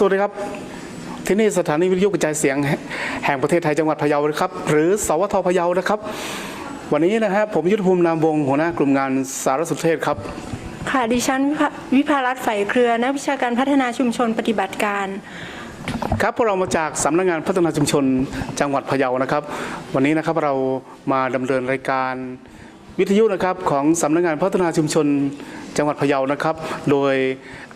สวัสดีครับ ที่นี่สถานีวิทยุกระจายเสียงแห่งประเทศไทยจังหวัดพะเยานะครับ หรือสวทพะเยานะครับ วันนี้นะฮะผมยุทธภูมินามวงศ์หัวหน้ากลุ่มงานสารสนเทศครับ ค่ะดิฉันวิภาวิภารัตน์ไฝเครือนักวิชาการพัฒนาชุมชนปฏิบัติการครับพวกเรามาจากสำนักงานพัฒนาชุมชนจังหวัดพะเยานะครับ วันนี้นะครับเรามาดำเนินรายการ วิทยุนะครับของสำนักงานพัฒนาชุมชนจังหวัดพะเยานะครับ โดย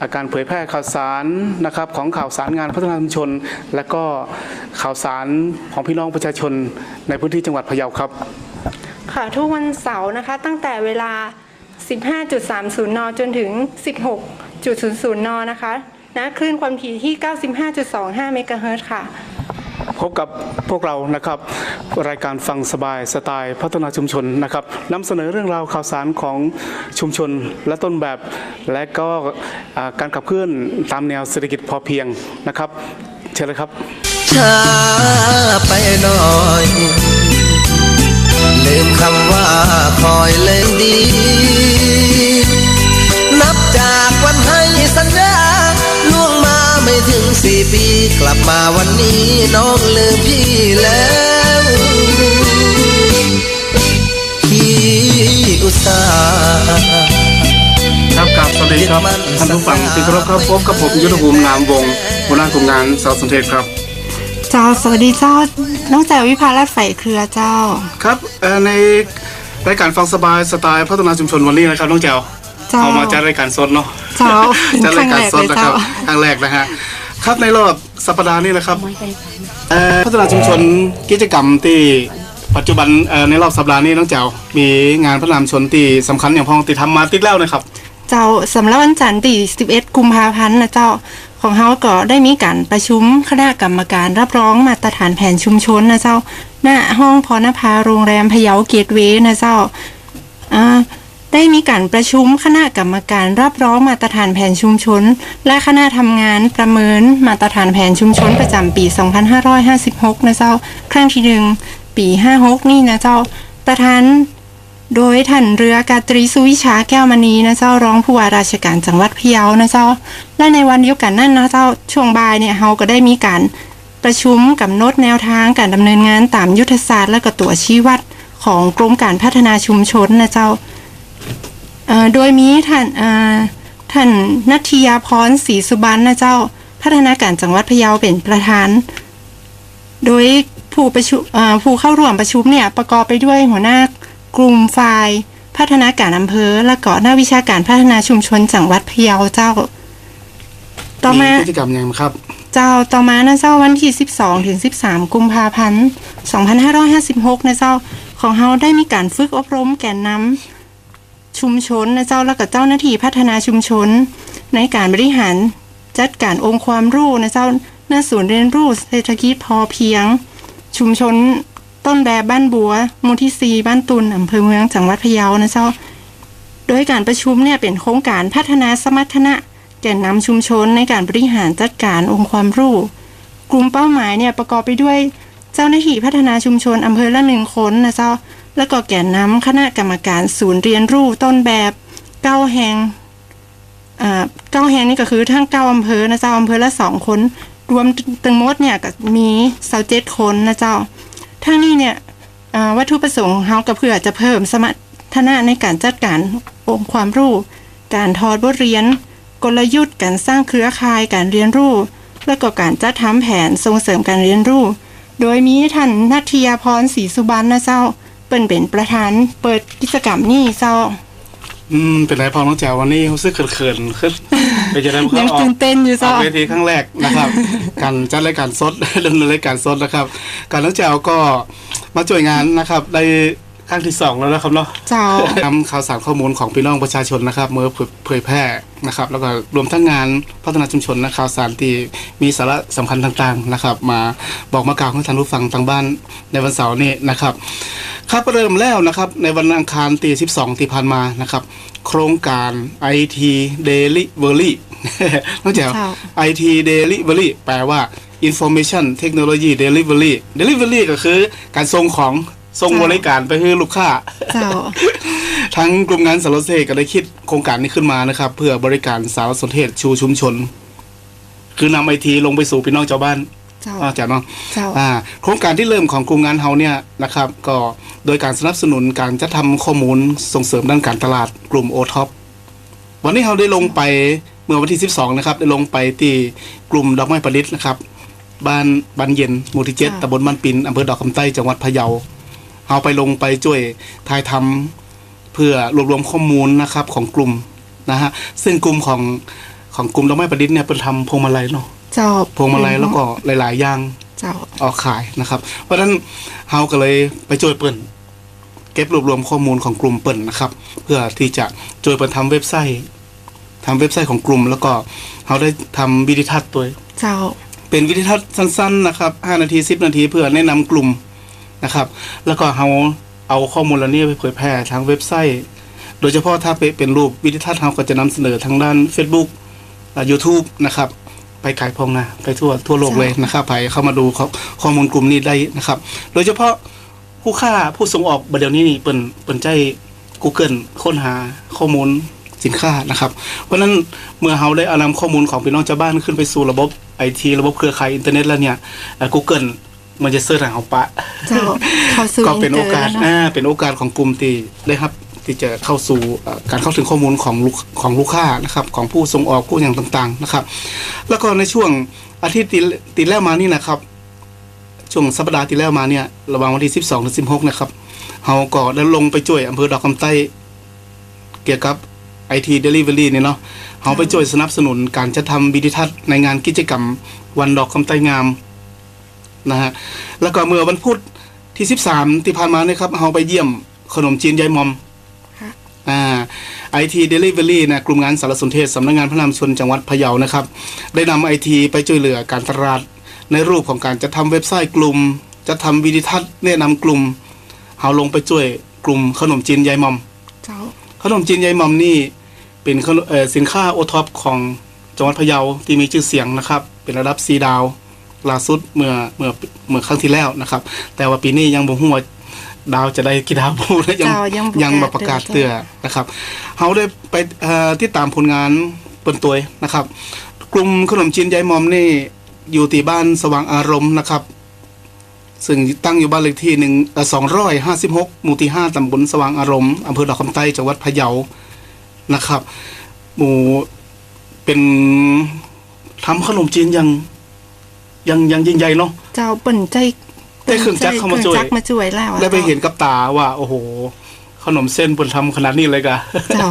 อาการเผยแพร่ข่าวสารนะครับของข่าวสารงานพัฒนาชุมชน และก็ข่าวสารของพี่น้องประชาชนในพื้นที่จังหวัดพะเยาครับ ค่ะทุกวันเสาร์นะคะตั้งแต่เวลา 15.30 น จนถึง 16.00 น นะคะณคลื่นความถี่ที่ 95.25 เมกะเฮิรตซ์ค่ะ พบกับพวกเรานะครับ รายการฟังสบายสไตล์พัฒนาชุมชนนะครับนำเสนอเรื่องราวข่าวสารของชุมชนและต้นแบบ และก็การขับเคลื่อนตามแนวเศรษฐกิจพอเพียงนะครับ เชิญเลยครับช้าไปหน่อยลืมคำว่าคอยเลยดี นับจากวันให้สัญญา ถึงสี่ปีกลับมาวันนี้น้องลืมพี่แล้วพี่อุตส่าห์ครับกับสวัสดีครับท่านผู้ฟังที่เคารพครับพบกับผมยุทธภูมิงามวงศ์หัวหน้ากลุ่มงานสาวสนเทศครับเจ้าสวัสดีเจ้าน้องแจ๋ววิภารัตน์ไฝเครือเจ้า ครับเอ่อในรายการฟังสบายสไตล์พัฒนาชุมชนวันนี้นะครับน้องแจ๋วเจ้าเอามาจัดรายการสดเนาะเจ้าจัดรายการสดนะคครั้รับงแรกเลยเจ้าครั้งแรกนะฮะ ครับในรอบสัปดาห์นี้นะครับเอ่อพัฒนาชุมชนกิจกรรมที่ปัจจุบันเอ่อในรอบสัปดาห์นี้น้องแจ๋วมีงานพัฒนาชุมชนที่สำคัญอย่างพ้องติดทำมาติดแล้วนะครับ เจ้าสำหรับวันจันทร์ที่11 กุมภาพันธ์นะเจ้าของเฮาก็ได้มีการประชุมคณะกรรมการรับรองมาตรฐานแผนชุมชนนะเจ้า หน้าห้องพรณภาโรงแรมพะเยาเกตเวย์นะเจ้าอ่า ได้มีการประชุมคณะกรรมการรับรองมาตรฐานแผนชุมชน และคณะทำงานประเมินมาตรฐานแผนชุมชนประจำปี 2556 นะเจ้า ครั้งที่หนึ่งปี 56 นี่นะเจ้า ประธานโดยท่านเรือกาตรีสุวิชาแก้วมณีนะเจ้ารองผู้ว่าราชการจังหวัดพะเยานะเจ้า และในวันเดียวกันนั่นนะเจ้าช่วงบ่ายเนี่ยเฮาก็ได้มีการประชุมกำหนดแนวทางการดำเนินงานตามยุทธศาสตร์และก็ตัวชี้วัดของกรมการพัฒนาชุมชนนะเจ้า โดยมีท่านเอ่อท่านนัทยาพรศรีสุบรรณนะเจ้าพัฒนาการจังหวัดพะเยาเป็นประธาน โดยผู้ประชุมเอ่อผู้เข้าร่วมประชุมเนี่ยประกอบไปด้วยหัวหน้ากลุ่มฝ่ายพัฒนาการอำเภอ และก็นักวิชาการพัฒนาชุมชนจังหวัดพะเยาเจ้า ต่อมากิจกรรมยังครับ เจ้าต่อมานะเจ้าวันที่ 12ถึง13 กุมภาพันธ์2556นะเจ้าของเฮาได้มีการฝึกอบรมแกนนำ ชุมชนนะเจ้าแล้วก็เจ้าหน้าที่พัฒนาชุมชน ในการบริหารจัดการองค์ความรู้นะเจ้าหน้าศูนย์เรียนรู้เศรษฐกิจพอเพียง ชุมชนต้นแบบบ้านบัวหมู่ที่4บ้านตุนอำเภอเมืองจังหวัดพะเยานะเจ้า โดยการประชุมเนี่ยเป็นโครงการพัฒนาสมรรถนะแก่นนำชุมชนในการบริหารจัดการองค์ความรู้ กลุ่มเป้าหมายเนี่ยประกอบไปด้วยเจ้าหน้าที่พัฒนาชุมชนอำเภอละหนึ่งคนนะเจ้า แล้วก็แก่นนำคณะกรรมการศูนย์เรียนรู้ต้นแบบเก้าแห่งอ่าเก้าแห่งนี่ก็คือทั้งเก้าอำเภอนะเจ้าอำเภอละสองคน รวมตึงมดเนี่ยก็มีสาเจ็ดคนนะเจ้า ทั้งนี้เนี่ยวัตถุประสงค์เฮาก็เพื่อจะเพิ่มสมรรถนะในการจัดการองค์ความรู้ การทอดบทเรียน กลยุทธ์การสร้างเครือข่ายการเรียนรู้ และก็การจัดทำแผนส่งเสริมการเรียนรู้ โดยมีท่านนัทยาพรศรีสุบรรณนะเจ้า ป็นเป็นประธาน เปิดกิจกรรมนี่เจ้าอืมเป็นไรพอน้องแจ๋ววันนี้รู้สึกเขินๆขึ้นไปจะได้มายังออกตื่นเต้นอยู่ออเจ้ากเวทีครั้งแรกนะครับ การจัดรายการสดดำเนินรายการสดนะครับ การน้องแจ๋วก็มาช่วยงานนะครับได้ ครั้งที่สองแล้วนะครับเนาะเจ้านำข่าวสารข้อมูลของพี่น้องประชาชนนะครับเมื่อเผยแพร่นะครับ แล้วก็รวมทั้งงานพัฒนาชุมชนนะข่าวสารที่มีสาระสำคัญต่างๆนะครับ มาบอกมากล่าวให้ท่านผู้ฟังทางบ้านในวันเสาร์นี้นะครับครับเริ่มแล้วนะครับในวันอังคารที่12ที่ผ่านมานะครับ โครงการ IT Delivery น้องแจ๋วค่ะ IT Delivery แปลว่า Information Technology Delivery Delivery ก็คือการส่งของ ส่งค่ะบริการไปให้ลูกค้าเจ้าทั้งกลุ่มงานสารสนเทศก็ได้คิดโครงการนี้ขึ้นมานะครับ เพื่อบริการสารสนเทศชูชุมชน คือนำไอทีลงไปสู่พี่น้องชาวบ้านเจ้าอ่าจากเนาะเจ้าอ่าโครงการที่เริ่มของกลุ่มงานเฮาเนี่ยนะครับ ก็โดยการสนับสนุนการจะทำข้อมูลส่งเสริมด้านการตลาดกลุ่มโอท็อปวันนี้เราได้ลงไปเมื่อวันที่ 12 นะครับ ได้ลงไปที่กลุ่มดอกไม้ประดิษฐ์นะครับ บ้านบ้านเย็นหมู่ที่เจ็ดค่ะตำบลบ้านปินอำเภอดอกคำใต้จังหวัดพะเยา เอาไปลงไปช่วยทายทำเพื่อรวบรวมข้อมูลนะครับของกลุ่มนะฮะซึ่งกลุ่มของของกลุ่มดอกไม้ประดิษฐ์เนี่ยเป็นทำพวงมาลัยเนาะเจ้าพวงมาลัยแล้วก็หลาย ๆ อย่างเจ้าออกขายนะครับ เพราะฉะนั้นเฮาก็เลยไปช่วยเปิ่นเก็บรวบรวมข้อมูลของกลุ่มเปิ่นนะครับ เพื่อที่จะช่วยเปิ่นทำเว็บไซต์ทำเว็บไซต์ของกลุ่ม แล้วก็เฮาได้ทำวิดีทัศน์ตัวเจ้าเป็นวิดีทัศน์สั้น ๆ นะครับ 5 นาที 10 นาทีเพื่อแนะนำกลุ่ม นะครับ แล้วก็เฮาเอาข้อมูลเหล่านี้ไปเผยแพร่ทางเว็บไซต์ โดยเฉพาะถ้าเป็นรูปวิดีทัศน์เฮาก็จะนำเสนอทางด้าน Facebook อ่า YouTube นะครับ ไปขายพองนะไปทั่วทั่วโลกเลยนะครับไปเข้ามาดูข้อข้อมูลกลุ่มนี้ได้นะครับ โดยเฉพาะผู้ค้าผู้ส่งออกบัดเดี๋ยวนี้นี่เปิ่นเปิ่นใจ Google ค้นหาข้อมูลสินค้านะครับ เพราะฉะนั้นเมื่อเราได้เอานำข้อมูลของพี่น้องชาวบ้านขึ้นไปสู่ระบบไอทีระบบเครือข่ายอินเทอร์เน็ตแล้วเนี่ยเอ่อ Google มันจะเสิร์ชหาเอาปะเจ้าเข้าสู่ก็เป็นโอกาสอินเตอร์เนอะอ่าเป็นโอกาสของกลุ่มที่ได้ครับ ที่จะเข้าสู่เอ่อการเข้าถึงข้อมูลของลูกของลูกค้านะครับ ของผู้ส่งออกผู้อย่างต่างๆนะครับ แล้วก็ในช่วงอาทิตย์ที่ที่แล้วมานี่นะครับ ช่วงสัปดาห์ที่แล้วมาเนี่ยระหว่างวันที่ 12ถึง16 นะครับเฮาก็ได้ลงไปช่วยอำเภอดอกคำใต้ เกี่ยวกับไอทีเดลิเวอรี่เนี่ยเนาะเฮาไปช่วยสนับสนุนการจะทำวิดีทัศน์ในงานกิจกรรมวันดอกคำใต้งาม นะฮะแล้วก็เมื่อวันพุธที่ 13 ที่ผ่านมาเนี่ยครับเฮาไปเยี่ยมขนมจีนยายมอมค่ะอ่าไอทีเดลิเวอรี่นะกลุ่มงานสารสนเทศสำนักงานพระนามชนจังหวัดพะเยานะครับ ได้นำไอทีไปช่วยเหลือการตลาดในรูปของการจะทำเว็บไซต์กลุ่ม จะทำวิดีทัศน์แนะนำกลุ่มเฮาลงไปช่วยกลุ่มขนมจีนยายมอมเจ้าขนมจีนยายหมอมนี่เป็นขนมเอ่อสินค้าโอท็อปของจังหวัดพะเยาที่มีชื่อเสียงนะครับ เป็นระดับสีดาว ล่าสุดเมื่อเมื่อเมื่อครั้งที่แล้วนะครับ แต่ว่าปีนี้ยังบ่ฮู้ว่าดาวจะได้กี่ดาวบ่และยังเจ้ายังบ่ยังมาประกาศเตือนเตือนะครับเฮาได้ไปเอ่อที่ตามผลงานเปิ้นตัวนะครับ กลุ่มขนมจีนยายหมอมนี่อยู่ที่บ้านสว่างอารมณ์นะครับ ซึ่งตั้งอยู่บ้านเลขที่หนึ่งสองร้อยห้าสิบหกหมู่ที่ห้าตำบลสว่างอารมณ์อำเภอดอกคำใต้จังหวัดพะเยานะครับ หมู่เป็นทำขนมจีนอยังอ ยังอยังยิ่งใหญ่เนาะเจ้าเปิ่นใจได้เครื่องจักรเข้ามาช่วยครื่องจักรมาช่วยแล้วอะได้ไปเห็นกับตาว่า โอ้โห ขนมเส้นบนทำขนาดนี้เลยกะเจ้า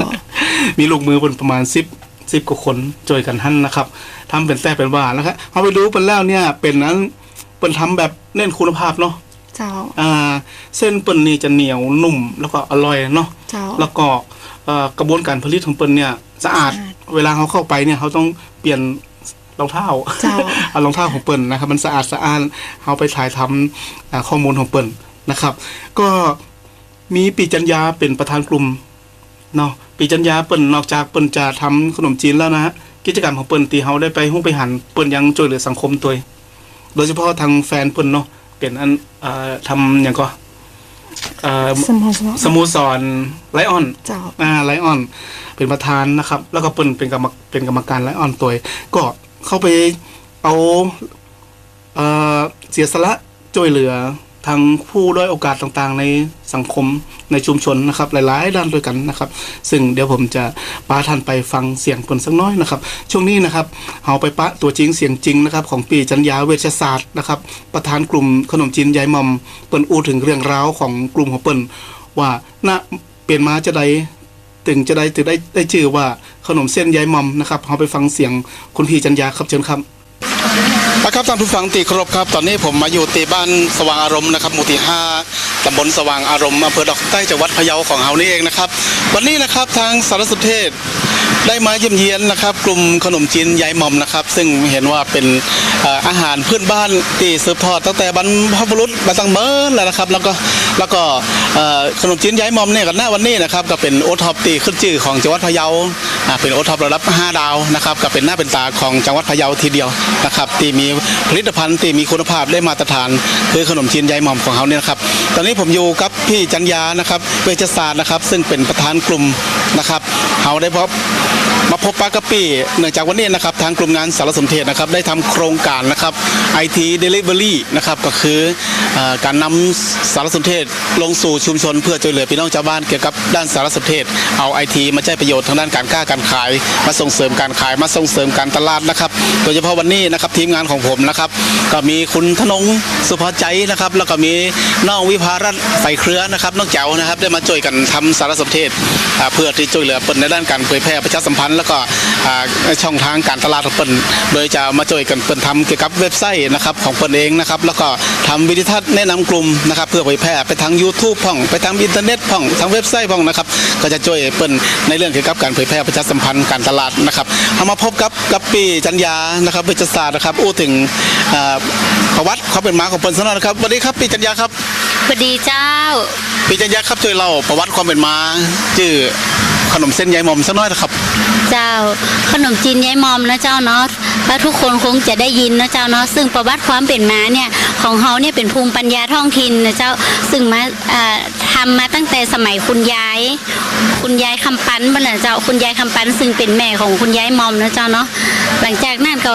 มีลูกมือบนประมาณสิบสิบกว่าคนช่วยกันหั่นนะครับทำเป็นแต่เป็นว่าแล้วครับเอาไปดูเป็นแล้วเนี่ย เป็นนั้นเป็นทำแบบเน้นคุณภาพเนาะเจ้าอ่า เส้นเปิ้นนี่จะเหนียวนุ่มแล้วก็อร่อยเนาะเจ้าแล้วก็เอ่อกระบวนการผลิตของเปิ้นเนี่ยสะอาดสะอาด เวลาเขาเข้าไปเนี่ยเขาต้องเปลี่ยน รองเท้าเจ้าเอารองเท้าของเปิ้นนะครับ มันสะอาดสะอ้านเขาไปถ่ายทำอ่าข้อมูลของเปิ้นนะครับ ก็มีปีจัญญาเป็นประธานกลุ่มเนาะปีจัญญาเปิ้นนอกจากเปิ้นจะทำขนมจีนแล้วนะฮะกิจกรรมของเปิ้นตีเฮาได้ไปหุ้งไปหันเปิ้นยังช่วยเหลือสังคมตัวเองโดยเฉพาะทางแฟนเปิ้นเนาะเป็นอันเอ่อทำอย่างก็เอ่อสมองสมองสโมสรไลออนเจ้าอ่าไลออน เป็นประธานนะครับ แล้วก็เปิ้นเป็นกรรมเป็นกรรมการไลออนตัวเองก็ เข้าไปเอาเเสียสละช่วยเหลือทางผู้ด้อยโอกาสต่างๆ ในสังคมในชุมชนนะครับ หลายๆ ด้านด้วยกันนะครับ ซึ่งเดี๋ยวผมจะปาท่านไปฟังเสียงเปิ้นสักน้อยนะครับ ช่วงนี้นะครับเอาไปปะตัวจริงเสียงจริงนะครับ ของปีจัญญาเวชศาสตร์นะครับ ประธานกลุ่มขนมจีนยายมอมเปิ้นอู้ถึงเรื่องราวของกลุ่มของเปิ้นว่าณเปลี่ยนมาจะได้ ถึงจะได้ถึงได้ได้ชื่อว่าขนมเส้นยายมอมนะครับเราไปฟังเสียงคุณพี่จัญญาครับเชิญครับนะครับท่านผู้ฟังตีครบครับ ตอนนี้ผมมาอยู่ตีบ้านสว่างอารมณ์นะครับหมู่ที่ห้าตำบลสว่างอารมณ์อำเภอดอกใต้จังหวัดพะเยาของเฮานี่เองนะครับ วันนี้นะครับทางสารสนเทศ ได้มาเยี่ยมเยียนนะครับ กลุ่มขนมจีนยายหมอมนะครับ ซึ่งเห็นว่าเป็นอาหารพื้นบ้านที่สืบทอดตั้งแต่บรรพบุรุษมาตั้งเมินแล้วนะครับ แล้วก็แล้วก็ขนมจีนยายหมอมเนี่ยกันหน้าวันนี้นะครับก็เป็นโอท็อปตีขึ้นชื่อของจังหวัดพะเยาเป็นโอท็อประดับ 5 ดาวนะครับก็เป็นหน้าเป็นตาของจังหวัดพะเยาทีเดียวนะครับที่มีผลิตภัณฑ์ที่มีคุณภาพได้มาตรฐาน คือขนมจีนยายหมอมของเขาเนี่ยนะครับตอนนี้ผมอยู่กับพี่จัญญานะครับเวชศาสตร์นะครับ ซึ่งเป็นประธานกลุ่ม นะครับเขาได้พบ มาพบปะกับปีเนื่องจากวันนี้นะครับทางกลุ่มงานสารสนเทศนะครับได้ทำโครงการนะครับ IT Delivery นะครับก็คืออการนำสารสนเทศลงสู่ชุมชน เพื่อช่วยเหลือพี่น้องชาวบ้านเกี่ยวกับด้านสารสนเทศ เอา IT มาใช้ประโยชน์ทางด้านการค้าการขาย มาส่งเสริมการขายมาส่งเสริมการตลาดนะครับ โดยเฉพาะวันนี้นะครับทีมงานของผมนะครับ ก็มีคุณธนงสุภาใจนะครับ แล้วก็มีน้องวิภารัตน์ไฟเครือนะครับน้องแจ๋วนะครับ ได้มาช่วยกันทำสารสนเทศ เพื่อที่ช่วยเหลือเปิดในด้านการเผยแพร่ประชาสัมพันธ์แล้วก็อ่าช่องทางการตลาดของเปิดโดยจะมาช่วยกันเปิดทำเกี่ยวกับเว็บไซต์นะครับของเปิดเองนะครับแล้วก็ทำวิดีทัศน์แนะนำกลุ่มนะครับเพื่อเผยแพร่ไปทาง YouTube พ่องไปทางอินเทอร์เน็ตพ่องทางเว็บไซต์พ่องนะครับก็จะช่วยเปิดในเรื่องเกี่ยวกับการเผยแพร่ประชาสัมพันธ์การตลาดนะครับเอามาพบกับกับปีจันยานะครับเวชศาสตร์นะครับอู้ถึงอ่าประวัติความเป็นมาของเปิดสนอนะครับสวัสดีครับปีจันยาครับสวัสดีเจ้าปีจันยาครับช่วยเล่าประวัติความเป็นมาชื่อ ขนมเส้นยายมอมสักน้อยนะครับ เจ้าขนมจีนยายมอมนะเจ้าเนาะแล้วทุกคนคงจะได้ยินนะเจ้าเนาะซึ่งประวัติความเป็นมาเนี่ยของเฮาเนี่ยเป็นภูมิปัญญาท้องถิ่นนะเจ้าซึ่งมาอ่าทำมาตั้งแต่สมัยคุณยาย คุณยายคำปันบ้านนะเจ้าคุณยายคำปันซึ่งเป็นแม่ของคุณยายมอมนะเจ้าเนาะหลังจากนั้นก็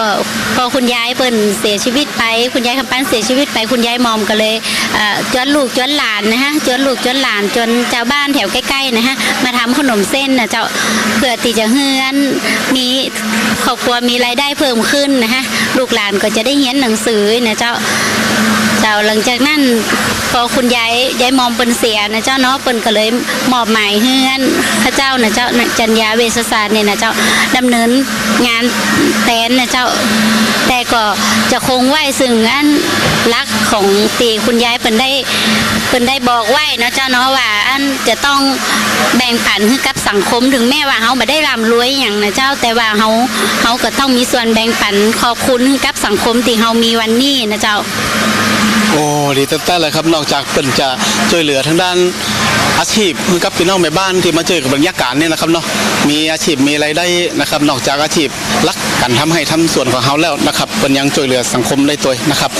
พอคุณยายเปิ้นเสียชีวิตไป คุณยายคำปันเสียชีวิตไปคุณยายมอมก็เลยจวนลูกจวนหลานนะฮะจวนลูกจวนหลานจนชาวบ้านแถวใกล้ๆนะฮะมาทำขนมเส้นนะเจ้าเพื่อที่จะเฮือนมีครอบครัวมีรายได้เพิ่มขึ้นนะฮะลูกหลานก็จะได้เฮียนหนังสือนะเจ้า จ้าหลังจากนั้นพอคุณยายยายมอมเปิ้นเสียนะเจ้าเนาะเปิ้นก็เลยมอบหมายเฮือนพระเจ้านะเจ้าจัญญาเวชศาสตร์เนี่ยนะเจ้าดำเนินงานแตนนะเจ้าแต่ก็จะคงไหวซึ่งอันรักของตีคุณยายเปิ้นได้เปิ้นได้บอกไหวนะเจ้าเนาะว่าอันจะต้องแบ่งปันให้กับสังคมถึงแม้ว่าเฮาบ่ได้ร่ำรวยอย่างนะเจ้าแต่ว่าเฮาเฮาก็ต้องมีส่วนแบ่งปันขอบคุณให้กับสังคมที่เฮามีวันนี้นะเจ้า โอ้ดีตั้งแต่เลยครับนอกจากเป็นจะช่วยเหลือทางด้าน อาชีพคือกับพี่น้องแม่บ้านที่มาเจอกับบรรยากาศเนี่ยนะครับเนาะมีอาชีพมีรายได้นะครับ นอกจากอาชีพรักกันทำให้ทำส่วนของเขาแล้วนะครับเป็นยังช่วยเหลือสังคมได้ตัวนะครับ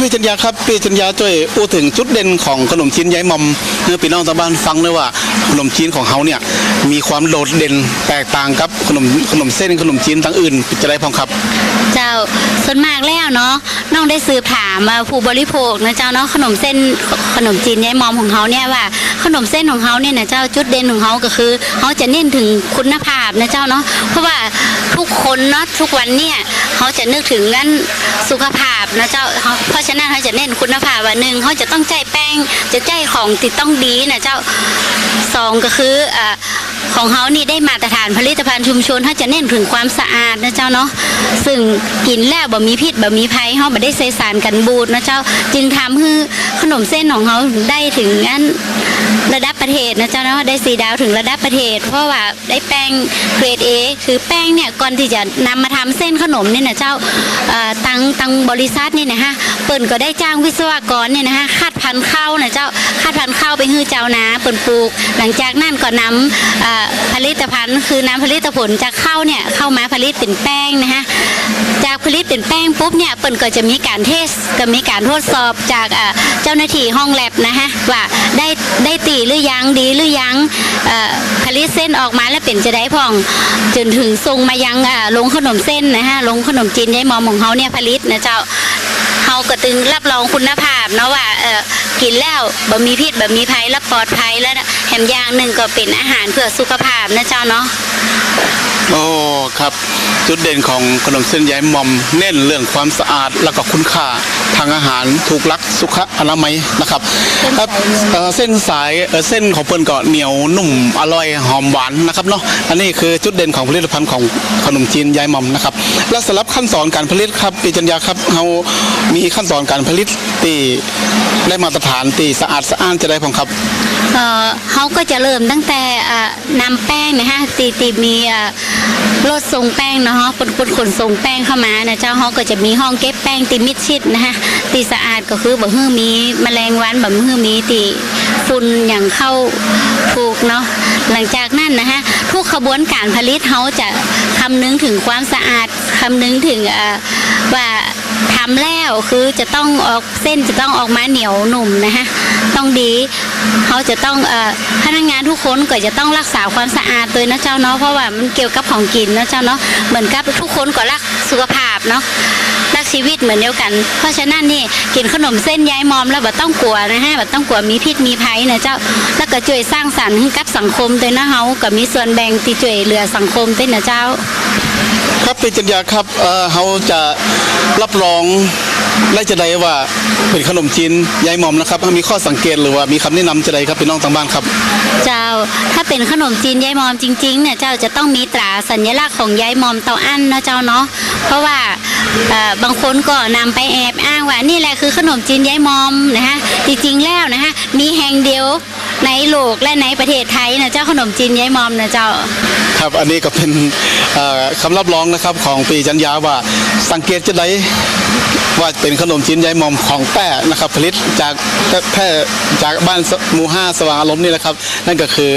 พี่จัญญาครับพี่จัญญาช่วยอู้ถึงจุดเด่นของขนมจีนยายมอมเพื่อพี่น้องทางบ้านฟังด้วยว่าขนมจีนของเขาเนี่ยมีความโดดเด่นแตกต่างกับขนมขนมเส้นขนมจีนทั้งอื่นจะได้พองครับ เจ้าส่วนมากแล้วเนาะน้องได้สืบถามมาผู้บริโภคนะเจ้าเนาะขนมเส้นขนมจีนยายมอมของเขาเนี่ยว่าขนมเส้นของเขาเนี่ยนะเจ้าจุดเด่นของเขาก็คือเขาจะเน้นถึงคุณภาพนะเจ้าเนาะเพราะว่าทุกคนเนาะทุกวันเนี่ยเขาจะนึกถึงงั้นสุขภาพนะเจ้าเพราะฉะนั้นเขาจะเน้นคุณภาพวันหนึ่งเขาจะต้องใจแป้งจะใจของติดต้องดีนะเจ้าสองก็คืออ่า ของเขานี่ได้มาตรฐานผลิตภัณฑ์ชุมชนเขาจะเน้นถึงความสะอาดนะเจ้าเนาะซึ่งกินแล้วบ่มีพิษบ่มีภัยเขาบ่ได้ใส่สารกันบูดนะเจ้าจึงทำให้ขนมเส้นของเขาได้ถึงอันระดับประเทศนะเจ้าเนาะได้สีดาวถึงระดับประเทศ เพราะว่าได้แป้งเกรดเอคือแป้งเนี่ยก่อนที่จะนำมาทำเส้นขนมเนี่ยนะเจ้าตังตังบริษัทนี่นะฮะเปิ่นก็ได้จ้างวิศวกรเนี่ยนะฮะคาดพันธุ์ข้าวนะเจ้าคาดพันธุ์ข้าวไปฮื้อเจ้านาเปิ่นปลูก หลังจากนั้นก็นำผลิตภัณฑ์คือน้ำผลิตผลจากข้าวเนี่ยเข้ามาผลิตเป็นแป้งนะฮะจากผลิตเป็นแป้งปุ๊บเนี่ยเปิ่นก็จะมีการเทสก็มีการทดสอบจากเจ้าหน้าที่ห้องแลบนะฮะว่าได้ได้ตีหรือยังดีหรือยังผลิตเส้นออกมาแล้วเป็นจะได้พอง จนถึงทรงมายังลงขนมเส้นนะฮะลงขนมจีนยายมอมของเขาเนี่ยผลิตนะเจ้าเขาก็ตึงรับรองคุณภาพเนาะว่ากินแล้วบ่มีพิษบ่มีภัยและปลอดภัยแล้วนะ มอย่างหนึ่งก็เป็นอาหารเพื่อสุขภาพนะเจ้าเนาะโอ้ครับ จุดเด่นของขนมเส้นยายหมอมเน้นเรื่องความสะอาดแล้วก็คุณค่าทางอาหารถูกลักสุขอนามัยนะครับครับเอ่อเส้นสายเอ่อเส้นของเปิ้นก็เหนียวนุ่มอร่อยหอมหวานนะครับเนาะอันนี้คือจุดเด่นของผลิตภัณฑ์ของขนมจีนยายหมอมนะครับและสำหรับขั้นตอนการผลิตครับปีจัญญาครับเรามีขั้นตอนการผลิตตีได้มาตรฐานตีสะอาดสะอ้านจะได้พองครับเออเขาก็จะเริ่มตั้งแต่อ่านำแป้งนะฮะตีตีมีรถส่งแป้งเนาะคนคนขนส่งแป้งเข้ามานะเจ้าเขาก็จะมีห้องเก็บแป้งตีมิดชิดนะฮะตีสะอาดก็คือบ่ฮื้อมีแมลงวันบ่ฮื้อมีตีฝุ่นอย่างเข้าถูกเนาะหลังจากนั้นนะฮะทุกขบวนการผลิตเขาจะคำนึงถึงความสะอาดคำนึงถึงว่า ทำแล้วคือจะต้องออกเส้นจะต้องออกมาเหนียวหนุ่มนะคะต้องดีเขาจะต้องเอ่อพนักงานทุกคนก็จะต้องรักษาความสะอาดตัวนะเจ้าเนาะเพราะว่ามันเกี่ยวกับของกินนะเจ้าเนาะเหมือนกับทุกคนก็รักสุขภาพเนาะรักชีวิตเหมือนเดียวกัน เพราะฉะนั้นนี่กินขนมเส้นยายมอมแล้วบ่ต้องกลัวนะฮะบ่ต้องกลัวมีพิษมีภัยนะเจ้าแล้วก็ช่วยสร้างสรรค์ให้กับสังคมตัวนะเฮาก็มีส่วนแบ่งที่ช่วยเหลือสังคมด้วยนะเจ้า ครับปีจัญญาครับเอ่อเขาจะรับรององได้จะได้ว่าเป็นขนมจีนยายหม่อมนะครับ มีข้อสังเกตหรือว่ามีคำแนะนำจะได้ครับพี่น้องทางบ้านครับ เจ้าถ้าเป็นขนมจีนยายมอมจริงๆเนี่ยเจ้าจะต้องมีตราสัญลักษณ์ของยายมอมเตาอั้นนะเจ้าเนาะเพราะว่าบางคนก็นำไปแอบอ้างว่านี่แหละคือขนมจีนยายมอมนะคะจริงๆแล้วนะคะมีแห่งเดียวในโลกและในประเทศไทยนะเจ้าขนมจีนยายมอมนะเจ้าครับอันนี้ก็เป็นคำรับรองนะครับของปีจัญญาว่าสังเกตจะได้ว่าเป็นขนมจีนยายมอมของแป้นะครับ ผลิตจากแพร่จากบ้านมูห้าสว่างอารมณ์นี่แหละครับ นั่นก็คือ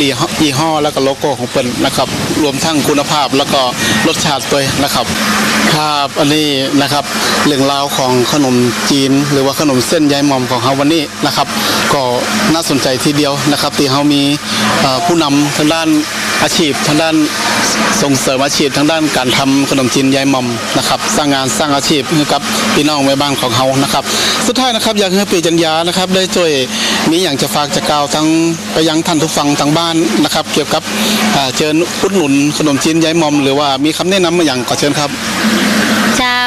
ยี่ห้อยี่ห้อแล้วก็โลโก้ของเปิ้นนะครับ รวมทั้งคุณภาพแล้วก็รสชาติด้วยนะครับครับอันนี้นะครับเรื่องราวของขนมจีน หรือว่าขนมเส้นยายมอมของเราวันนี้นะครับ ก็น่าสนใจทีเดียวนะครับที่เรามีผู้นำทางด้าน อาชีพทางด้านส่งเสริมอาชีพทางด้านการทำขนมจีนยายมอมนะครับสร้างงานสร้างอาชีพให้กับพี่น้องแม่บ้านของเรานะครับ สุดท้ายนะครับอยากให้ปีจัญญานะครับได้ช่วยมีอย่างจะฝากจะกล่าวทั้งไปยังท่านผู้ฟังทางบ้านนะครับ เกี่ยวกับเชิญอุดหนุนขนมจีนยายมอม หรือว่ามีคำแนะนำมาอย่างขอเชิญครับ เจ้า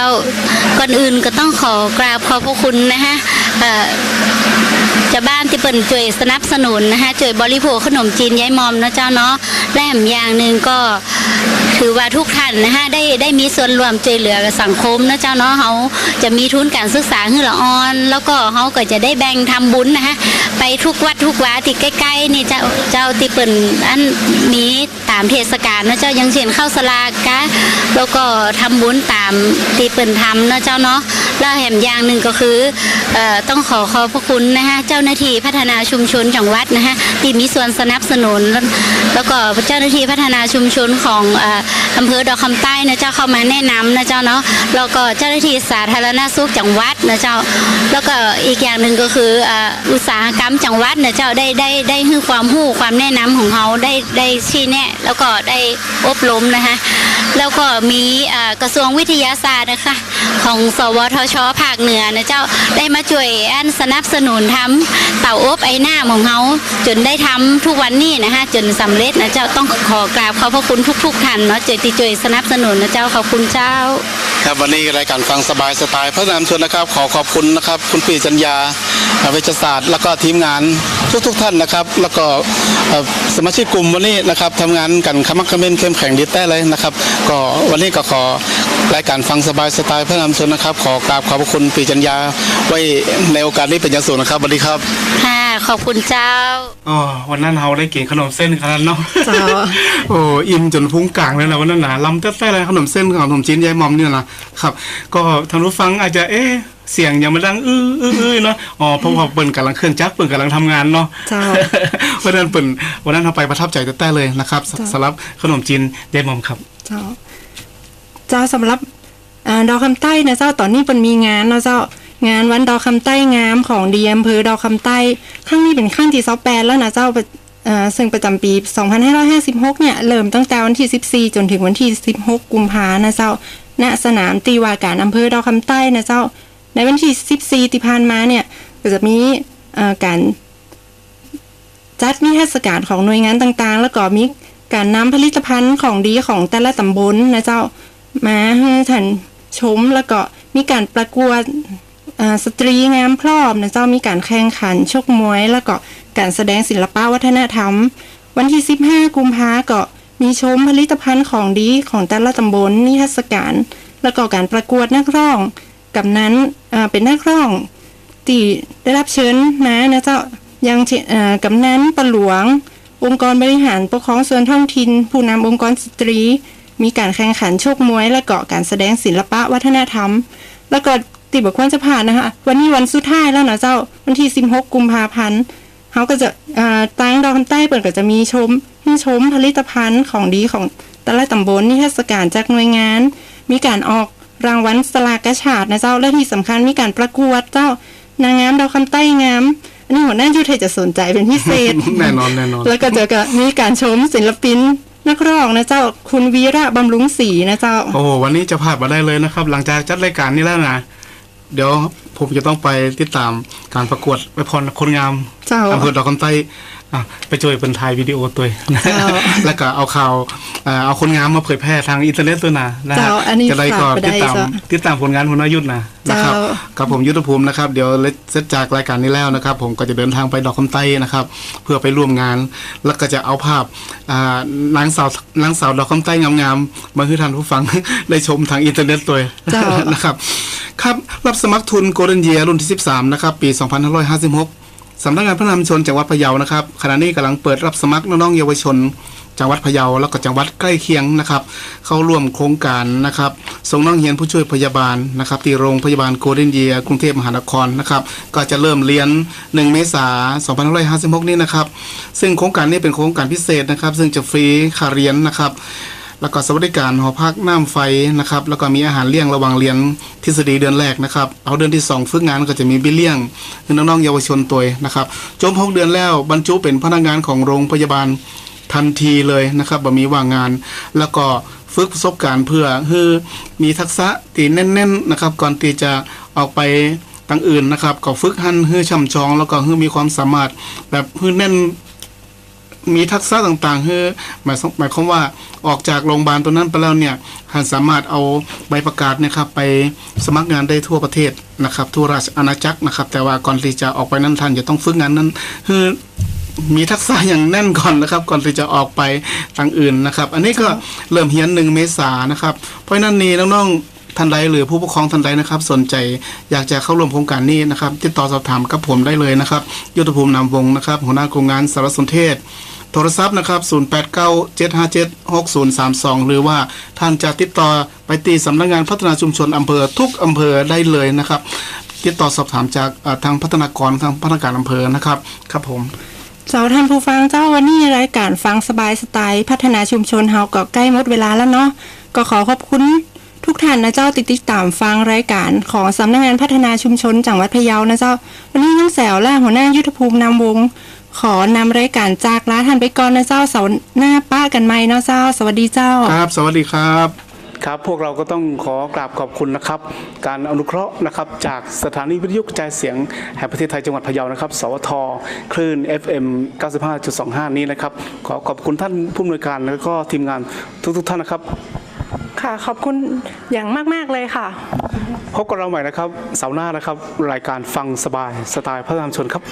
ก่อนอื่นก็ต้องขอกราบขอบพระคุณนะฮะ เอ่อเจะบ้านที่เปิ่นช่วยสนับสนุนนะคะจ่วยบริโภคขนมจีนยายมอมนะเจ้าเนาะและแถมอย่างหนึ่งก็ ถือว่าทุกท่านนะคะได้ได้มีส่วนร่วมช่วยเหลือกับสังคมนะเจ้าเนาะเขาจะมีทุนการศึกษาให้ละออน แล้วก็เขาก็จะได้แบ่งทำบุญนะคะไปทุกวัดทุกวาที่ใกล้ๆนี่เจ้าเจ้าที่เปิ่นอันมีตามเทศกาลนะเจ้ายังเช่นข้าสลากะแล้วก็ทำบุญตามที่เปิ่นทำนะเจ้าเนาะแล้วแถมอย่างหนึ่งก็คือเอ่อต้องขอขอบพระคุณนะคะเจ้าหน้าที่พัฒนาชุมชนจังหวัดนะคะที่มีส่วนสนับสนุน แล้วก็เจ้าหน้าที่พัฒนาชุมชนของเอำเภอดอกคำใต้นะเจ้าเข้ามาแนะนำนะเจ้าเนาะแล้วก็เจ้าหน้าที่สาธารณสุขจังหวัดนะเจ้า แล้วก็อีกอย่างหนึ่งก็คืออุตสาหกรรมจังหวัดนะเจ้าได้ได้ได้ให้ความหู้ความแนะนำของเขาได้ได้ชี้แนะแล้วก็ได้อบรมนะคะ แล้วก็มีกระทรวงวิทยาศาสตร์นะคะ ของสวทชภาคเหนือนะเจ้าได้มาช่วยอันสนับสนุนทำเต่าอบไอหน้าของเขาจนได้ทำทุกวันนี้นะคะจนสำเร็จนะเจ้าต้องขอกราบขอบพระคุณทุก ๆท่านเนาะเจติจวยสนับสนุนนะเจ้าขอบคุณเจ้า ครับวันนี้รายการฟังสบายสไตล์พระนามชนนะครับ ขอขอบคุณนะครับ คุณปีจัญญาเวชศาสตร์ แล้วก็ทีมงานทุกๆท่านนะครับ แล้วก็สมาชิกกลุ่มวันนี้นะครับทำงานกันขมักขม้นเข้มแข็งดีแต่เลยนะครับ ก็วันนี้ก็ขอรายการฟังสบายสไตล์พระนามชนนะครับ ขอกราบขอบพระคุณปีจัญญาไว้ในโอกาสนี้เป็นอย่างสูงนะครับสวัสดีครับค่ะ ขอบคุณเจ้าอ๋อวันนั้นเราได้กินขนมเส้นขนาดเนาะเจ้าโอ้อิ่มจนพุงกลางเลยนะวันนั้นนะลำแต้ๆเลยขนมเส้นของขนมจีนยายมอมเนี่ยนะครับ ก็ท่านผู้ฟังอาจจะเอ๊ะเสียงยังไม่ดังอื้ออื้ออื้อเนาะอ๋อเพราะว่าเปิ่นกำลังเคลื่อนจักรเปิ่นกำลังทำงานเนาะเจ้าวันนั้นเปิ่นวันนั้นเราไปประทับใจแต้ๆเลยนะครับสจ้ะสำหรับขนมจีนยายมอมครับ เจ้าเจ้าสำหรับอ่าดอกคำใต้นะเจ้าตอนนี้เป็นมีงานเนาะเจ้า งานวันดอกคำใต้งามของดีอำเภอดอกคำใต้ครั้งนี้เป็นครั้งที่28แปรแล้วนะเจ้าประอ่าซึ่งประจำปี 2556 เนี่ย เริ่มตั้งแต่วันที่ 14 จนถึงวันที่ 16 กุมภานะเจ้า ณ สนามตีวาการอำเภอดอกคำใต้นะเจ้า ในวันที่ 14 ที่ผ่านมาเนี่ย ก็จะมีการจัดนิทรรศการของหน่วยงานต่างๆ แล้วก็มีการนำผลิตภัณฑ์ของดีของแต่ละตำบลนะเจ้า มาให้ท่านชมแล้วก็มีการประกวด สตรีงามพรอมนะเจ้ามีการแข่งขันชกมวย แล้วก็การแสดงศิลปะวัฒนธรรม วันที่ 15 กุมภาก็มีชมผลิตภัณฑ์ของดีของแต่ละตำบลนิทรรศการ แล้วก็การประกวดนักร้องกับนั้นเป็นนักร้องที่ได้รับเชิญมานะเจ้ายังเช่นเอ่อกำนันปะหลวง องค์กรบริหารปกครองส่วนท้องถิ่นผู้นำองค์กรสตรี มีการแข่งขันโชคมวย และเก็การแสดงศิลปะวัฒนธรรม แล้วก็ ติบอกควรจะผ่านนะคะ วันนี้วันสุดท้ายแล้วนะเจ้า วันที่16กุมภาพันธ์เขาก็จะอ่าตั้งดอกคำใต้เปิดก็จะมีชมให้ชมผลิตภัณฑ์ของดีของแต่ละตำบลนิทรรศการจากหน่วยงาน มีการออกรางวัลสลากกระฉาดนะเจ้าและที่สำคัญมีการประกวดเจ้านางงามดาวคำใต้งามอันนี้หัวหน้ายุทธจะสนใจเป็นพิเศษแน่นอนแน่นอนแล้วก็จะก็มีการชมศิลปินนักร้องนะเจ้าคุณวีระบำรุงศรีนะเจ้า โอ้โหวันนี้จะพลาดมาได้เลยนะครับ หลังจากจัดรายการนี้แล้วนะ เดี๋ยวผมจะต้องไปติดตามการประกวดไปพรคนงามเจ้าอำเภอดอกคำใต้อะ ไปช่วยเป็นถ่ายวิดีโอตัวนะเจ้าแล้วก็เอาข่าวเอ่อเอาคนงามมาเผยแพร่ทางอินเทอร์เน็ตตัวนะนะฮะเจ้าอันนี้จะได้ก็ฝากไปได้ติดตามเจ้าติดตามผลงานหัวหน้ายุทธนะนะครับเจ้ากับผมยุทธภูมินะครับเดี๋ยวเสร็จจากรายการนี้แล้วนะครับ ผมก็จะเดินทางไปดอกคำใต้นะครับ เพื่อไปร่วมงาน แล้วก็จะเอาภาพอ่านางสาวนางสาวดอกคำใต้งามๆมาให้ท่านผู้ฟังได้ชมทางอินเทอร์เน็ตตัวเจ้านะครับครับรับสมัครทุนโกลเด้นเยียรุ่นที่ 13นะครับปี 2556 สำนักงานพัฒนาชุมชนจังหวัดพะเยานะครับขณะนี้กำลังเปิดรับสมัครน้องๆเยาวชนจังหวัดพะเยาแล้วก็จังหวัดใกล้เคียงนะครับ เข้าร่วมโครงการนะครับส่งน้องเรียนผู้ช่วยพยาบาลนะครับที่โรงพยาบาลโกลเด้นเยียกรุงเทพมหานครนะครับก็จะเริ่มเรียน 1 เมษายน2556 นี้นะครับ ซึ่งโครงการนี้เป็นโครงการพิเศษนะครับ ซึ่งจะฟรีค่าเรียนนะครับ แล้วก็สวัสดิการหอพักน้ำไฟนะครับ แล้วก็มีอาหารเลี้ยงระหว่างเรียนทฤษฎีเดือนแรกนะครับ เอาเดือนที่ 2 ฝึกงานก็จะมีบี้ยเลี้ยงคือน้องๆเยาวชนตัวนะครับจบหกเดือนแล้วบรรจุเป็นพนักงานของโรงพยาบาลทันทีเลยนะครับบ่มีว่างงาน แล้วก็ฝึกประสบการณ์เพื่อให้มีทักษะตีแน่นๆนะครับ ก่อนที่จะออกไปตั้งอื่นนะครับ ก็ฝึกหันให้ช่ำชอง แล้วก็ให้มีความสามารถแบบให้แน่นมีทักษะต่างๆคือหมายหมายความว่า ออกจากโรงพยาบาลตัวนั้นไปแล้วเนี่ยสามารถเอาใบประกาศนะครับไปสมัครงานได้ทั่วประเทศนะครับ ทั่วราชอาณาจักรนะครับ แต่ว่าก่อนที่จะออกไปนั้นท่านจะต้องฝึกงานนั้นคือมีทักษะอย่างแน่นก่อนนะครับ ก่อนที่จะออกไปทางอื่นนะครับ อันนี้ก็เริ่มเฮียนหนึ่งเมษานะครับ เพราะนั้นนี่น้องท่านใดหรือผู้ปกครองท่านใดนะครับ สนใจอยากจะเข้าร่วมโครงการนี้นะครับติดต่อสอบถามกับผมได้เลยนะครับยุทธภูมินามวงนะครับหัวหน้าโครงงานสารสนเทศ โทรศัพท์นะครับ0897576032 หรือว่าท่านจะติดต่อไปตีสำนักงานพัฒนาชุมชนอำเภอทุกอำเภอได้เลยนะครับ ติดต่อสอบถามจากทางพัฒนากรทางพัฒนาการอำเภอนะครับ ครับผมเจ้าท่านผู้ฟังเจ้าวันนี้รายการฟังสบายสไตล์พัฒนาชุมชนเฮาก็ใกล้หมดเวลาแล้วเนาะก็ขอขอบคุณทุกท่านนะเจ้าติดติดตามฟังรายการของสำนักงานพัฒนาชุมชนจังหวัดพะเยานะเจ้า วันนี้น้องแสวและหัวหน้ายุทธภูมินำวง ขอนำรายการจากลาท่านไปก่อนนะเจ้าเสาร์หน้าป้ากันไหมเนาะเจ้า สวัสดีเจ้า ครับ สวัสดีครับครับพวกเราก็ต้องขอกราบขอบคุณนะครับ การอนุเคราะห์นะครับจากสถานีวิทยุกระจายเสียงแห่งประเทศไทยจังหวัดพะเยานะครับ สวท คลื่น FM 95.25 นี้นะครับ ขอขอบคุณท่านผู้อำนวยการแล้วก็ทีมงานทุกๆท่านนะครับ ค่ะขอบคุณอย่างมาก ๆ เลยค่ะ พบกับเราใหม่นะครับเสาร์หน้านะครับ รายการฟังสบายสไตล์พัฒนาชนครับ